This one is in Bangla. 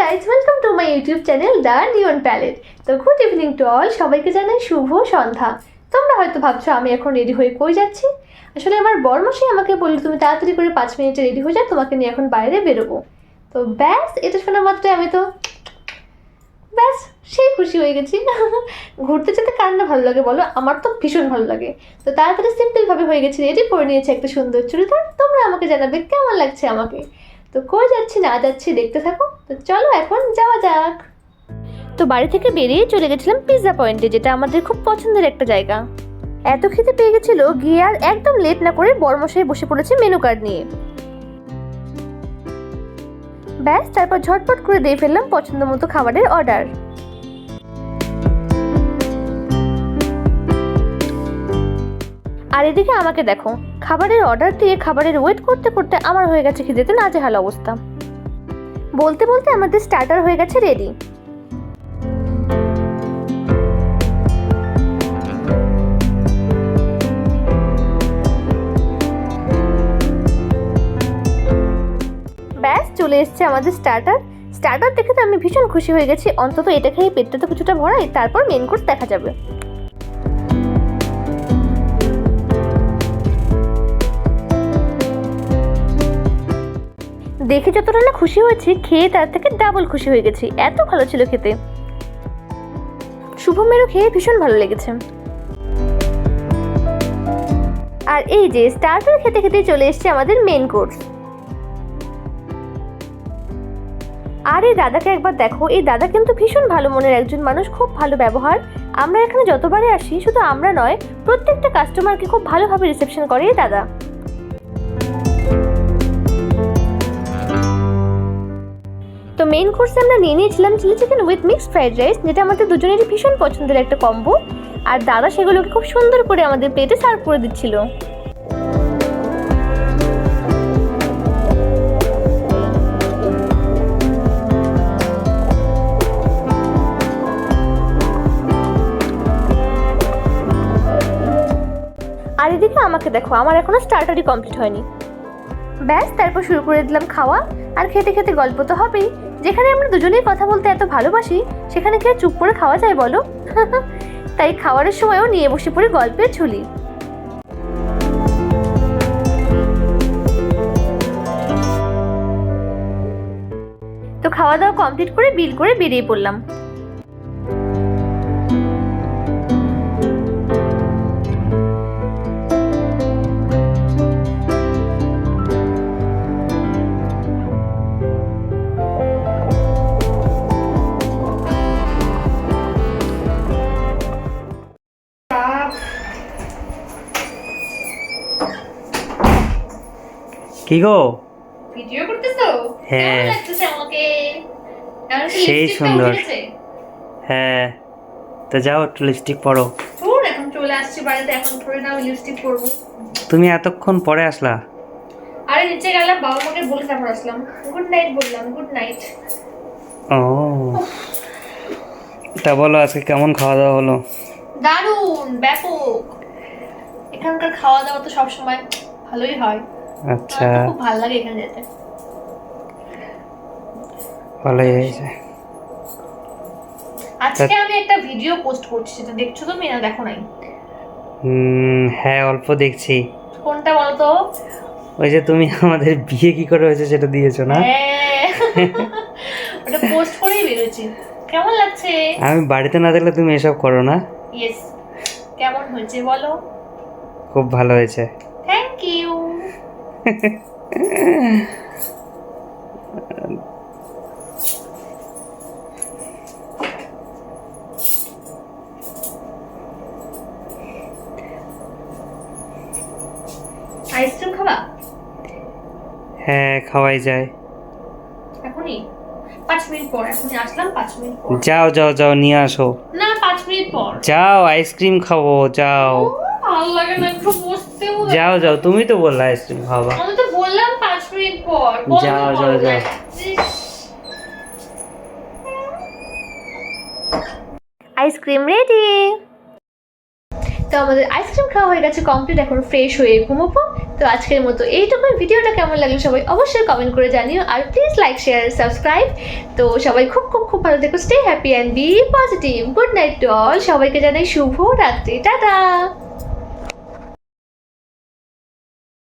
Guys welcome to my YouTube channel the neon palette তো গুড ইভিনিং টু অল সবাইকে জানাই শুভ সন্ধ্যা। তোমরা হয়তো ভাবছ আমি এখন রেডি হয়ে কই যাচ্ছি? আসলে আমার বর্মশাই আমাকে বলল, তুমি তাড়াতাড়ি করে পাঁচ মিনিটে রেডি হয়ে যাও, তোমাকে নিয়ে এখন বাইরে বেরোবো। তো ব্যাস, এটা শোনা মাত্রই আমি তো ব্যাস, সেই খুশি হয়ে গেছি। ঘুরতে যেতে কার না ভালো লাগে বলো? আমার তো ভীষণ ভালো লাগে। তো তাড়াতাড়ি সিম্পলভাবে হয়ে গেছি রেডি করে নিয়েছি একটা সুন্দর চুড়িদার। তোমরা আমাকে জানাবে কেমন লাগছে আমাকে। তো কই যাচ্ছি, না যাচ্ছি, দেখতে থাকো। তো চলো এখন যাওয়া যাক। তো বাড়ি থেকে বেরিয়ে চলে গেছিলাম পিৎজা পয়েন্টে যেটা আমাদের খুব পছন্দের একটা জায়গা। এত খেতে পেয়ে গেছিল, গিয়ে আর একদম লেট না করে বর্মশাই বসে পড়েছে মেনু কার্ড নিয়ে। ব্যাস, তারপর ঝটপট করে দিয়ে ফেললাম পছন্দ মতো খাবারের অর্ডার আর এদিকে আমাকে দেখো, খাবারের অর্ডার দিয়ে খাবারের ওয়েট করতে করতে আমার হয়ে গেছে খিদেতে নাজেহাল অবস্থা। বলতে বলতে আমাদের স্টার্টার হয়ে গেছে রেডি ব্যাস, চলে এসছে আমাদের স্টার্টার স্টার্টার দেখে তো আমি ভীষণ খুশি হয়ে গেছি। অন্তত এটা খেয়ে পেটটা তো কিছুটা ভরাই, তারপর মেন কোর্স দেখা যাবে। দেখে যতটা না খুশি হয়েছি, খেয়ে তার থেকে ডাবল খুশি হয়ে গেছি। এত ভালো ছিল খেতে। শুভমেরও খেয়ে ভীষণ ভালো লেগেছে। আর এই যে স্টার্টার খেতে খেতে চলে এসছে আমাদের মেন কোর্স আর এই দাদাকে একবার দেখো, এই দাদা কিন্তু ভীষণ ভালো মনের একজন মানুষ, খুব ভালো ব্যবহার। আমরা এখানে যতবারে আসি, শুধু আমরা নয়, প্রত্যেকটা কাস্টমারকে খুব ভালোভাবে রিসেপশন করে এই দাদা। তো মেইন কোর্সে আমরা নিয়ে নিয়েছিলাম chilli chicken with mix fried rice যেটা আমাদের দুজনেরই ভীষণ পছন্দের একটা কম্বো আর দাদা সেগুলোকে খুব সুন্দর করে আমাদের প্লেটে সার্ভ করে দিচ্ছিল। আর এদিকে আমাকে দেখো, আমার এখনও স্টার্টারই কমপ্লিট হয়নি। ব্যাস, তারপর শুরু করে দিলাম খাওয়া। আর খেতে খেতে গল্প তো হবেই। যেখানে আমরা দুজনেই কথা বলতে এত ভালোবাসি, সেখানে খেয়ে চুপ করে খাওয়া যায় বলো? তাই খাওয়ারের সময়ও নিয়ে বসে পড়ে গল্পের ঝুলি। তো খাওয়া দাওয়া কমপ্লিট করে বিল করে বেরিয়ে পড়লাম। কি গো? ভিডিও করতেছো? হ্যাঁ। লাগতেছে আমাকে? সেই সুন্দর। হ্যাঁ। তো যাও একটু লিপস্টিক পরো। তোর এখন চলে আসছি বাড়িতে এখন থোড়ি না লিপস্টিক পরবো। তুমি এতক্ষণ পরে আসলা? আরে নিচে গেলাম বাবা মাকে বলে তারপর আসলাম। গুড নাইট বললাম গুড নাইট। ও। তা বলো আজকে কেমন খাওয়া দাওয়া হলো? দারুণ ব্যাপক। এখানকার খাওয়া দাওয়া তো সবসময় ভালোই হয়। আচ্ছা। খুব ভালো লাগে এখানে যেতে। ভালোই হয়েছে। আজকে আমি একটা ভিডিও পোস্ট করছি সেটা দেখছ তুমি না দেখো নাই? হ্যাঁ অল্প দেখছি। কোনটা বলো তো ওই যে তুমি আমাদের বিয়ে কি করে হয়েছে সেটা দিয়েছ না? হ্যাঁ। ওটা পোস্ট করেই বেরোচ্ছি। কেমন লাগছে? আমি বাড়িতে না থাকলে তুমি এসব করো না। ইয়েস কেমন হয়েছে বলো? খুব ভালো হয়েছে। থ্যাংক ইউ আইসক্রিম খাবা? হ্যাঁ খাওয়াই যায়। এখনই? পাঁচ মিনিট পর এখনই আসলাম পাঁচ মিনিট পর। যাও যাও যাও নিয়ে আসো। না পাঁচ মিনিট পর। যাও আইসক্রিম খাব যাও। ভালো লাগে না একটু বসতেও যাও যাও তুমি তো বললে আইসক্রিম খাওয়া আমি তো বললাম পাঁচ মিনিট পর যাও, যাও, যাও। আইসক্রিম রেডি তো আমাদের আইসক্রিম খাওয়া হয়ে গেছে কমপ্লিট এখন ফ্রেশ হয়ে ঘুমোবো। তো আজকের মতো এইটুকুই। ভিডিওটা কেমন লাগল সবাই অবশ্যই কমেন্ট করে জানিও। আর প্লিজ লাইক শেয়ার সাবস্ক্রাইব তো সবাই খুব খুব খুব ভালো দেখো stay happy and be positive good night to all সবাইকে জানাই শুভ রাত্রি। টাটা।